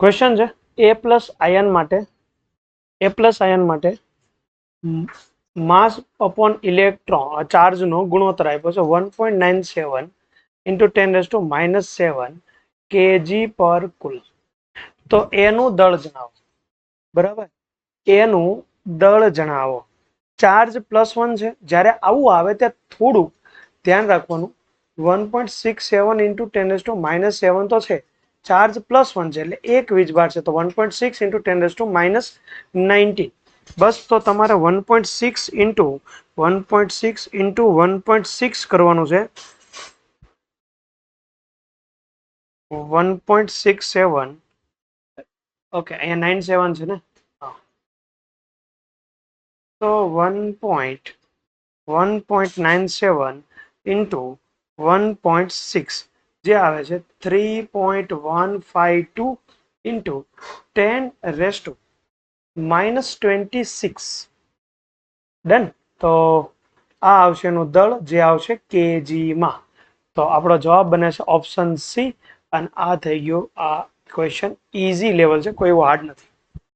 Question છે એ plus ion માટે એ plus ion માટે માસ અપોન ઇલેક્ટ્રોન ચાર્જનો ગુણોત્તર આપ્યો છે one point nine seven into ten raise to minus seven KG પર કુલ તો એનું દળ જણાવો. બરાબર? એનું દળ જણાવો. ચાર્જ પ્લસ વન છે, જ્યારે આવું આવે ત્યાં થોડુંક ધ્યાન રાખવાનું. One point six seven into ten raise to minus seven તો છે. ચાર્જ પ્લસ વન છે, એટલે એક વીજભાર છે, તો one point six into ten raise to minus nineteen બસ તો તમારે one point six into one point six into one point six કરવાનું છે. One point six seven. Okay, અહીંયા નાઇન સેવન છે ને? તો one point one point nine seven into one point six. જે આવે છે three point one five two into ten raise minus twenty six done તો આ આવશે એનું દળ, જે આવશે કેજીમાં તો આપણો જવાબ બને છે ઓપ્શન સી અને આ થઈ ગયો આ ક્વેશ્ચન ઇઝી લેવલ છે, કોઈ એવું હાર્ડ નથી.